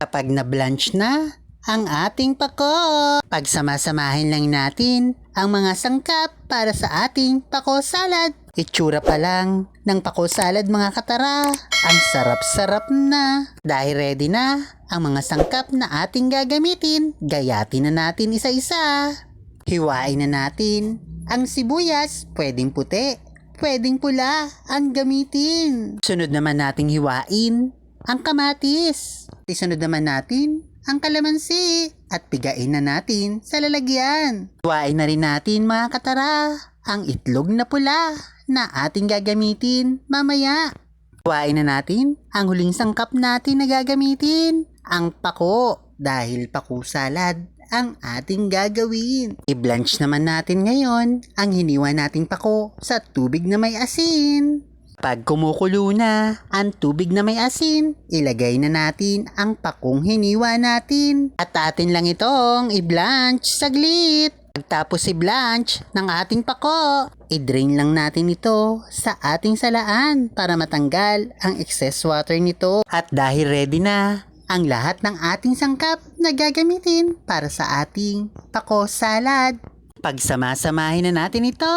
Kapag na-blanch na ang ating pako, pagsamasamahin lang natin ang mga sangkap para sa ating pako salad. Itsura pa lang ng pako salad mga katara. Ang sarap-sarap na. Dahil ready na ang mga sangkap na ating gagamitin, gayatin na natin isa-isa. Hiwain na natin ang sibuyas, pwedeng puti, pwedeng pula ang gamitin. Sunod naman nating hiwain ang kamatis. Isunod naman natin ang kalamansi at pigain na natin sa lalagyan. Hiwain na rin natin mga katara ang itlog na pula na ating gagamitin mamaya. Hiwain na natin ang huling sangkap natin na gagamitin, ang pako dahil pako salad ang ating gagawin. I-blanch naman natin ngayon ang hiniwa nating pako sa tubig na may asin. Pag kumukulo na ang tubig na may asin, ilagay na natin ang pakong hiniwa natin. At atin lang itong i-blanch saglit. Pagtapos i-blanch ng ating pako, i-drain lang natin ito sa ating salaan para matanggal ang excess water nito. At dahil ready na ang lahat ng ating sangkap na gagamitin para sa ating pako salad. Pagsama-samahin na natin ito.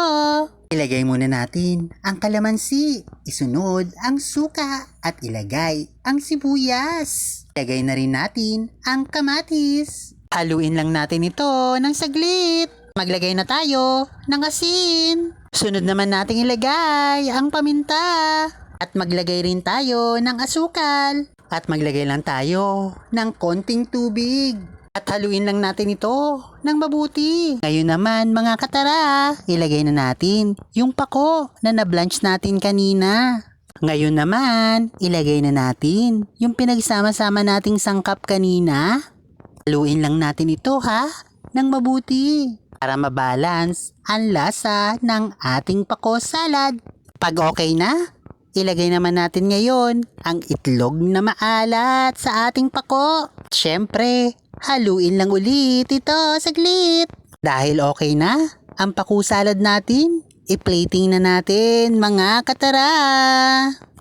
Ilagay muna natin ang kalamansi, isunod ang suka at ilagay ang sibuyas. Ilagay na rin natin ang kamatis. Haluin lang natin ito ng saglit. Maglagay na tayo ng asin. Sunod naman natin ilagay ang paminta. At maglagay rin tayo ng asukal. At maglagay lang tayo ng konting tubig. At haluin lang natin ito ng mabuti. Ngayon naman mga katara, ilagay na natin yung pako na na-blanch natin kanina. Ngayon naman, ilagay na natin yung pinagsama-sama nating sangkap kanina. Haluin lang natin ito ha, ng mabuti para mabalance ang lasa ng ating pako salad. Pag okay na, ilagay naman natin ngayon ang itlog na maalat sa ating pako. Siyempre, haluin lang ulit ito saglit. Dahil okay na ang pako salad natin, i-plating na natin mga katara.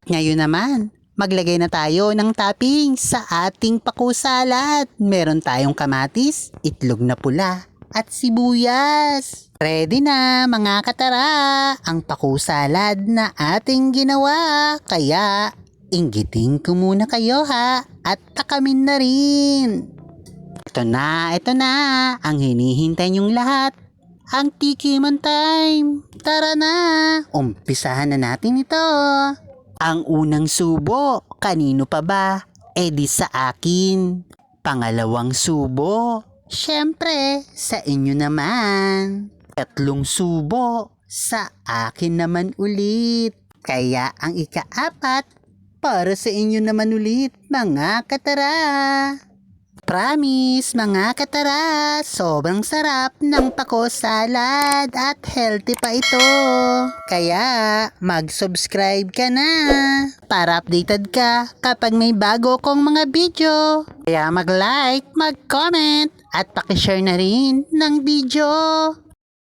Ngayon naman, maglagay na tayo ng topping sa ating pako salad. Meron tayong kamatis, itlog na pula, at sibuyas. Ready na mga katara ang pako salad na ating ginawa. Kaya inggitin ko muna kayo ha at takamin na rin. Ito na, ito na ang hinihintay niyong lahat. Ang tikiman time. Tara na, umpisahan na natin ito. Ang unang subo, kanino pa ba? E di sa akin. Pangalawang subo, syempre sa inyo naman. Tatlong subo, sa akin naman ulit. Kaya ang ikaapat, para sa inyo naman ulit, mga katara. Promise, mga katara, sobrang sarap ng pako salad at healthy pa ito. Kaya, mag-subscribe ka na para updated ka kapag may bago kong mga video. Kaya mag-like, mag-comment at pakishare na rin ng video.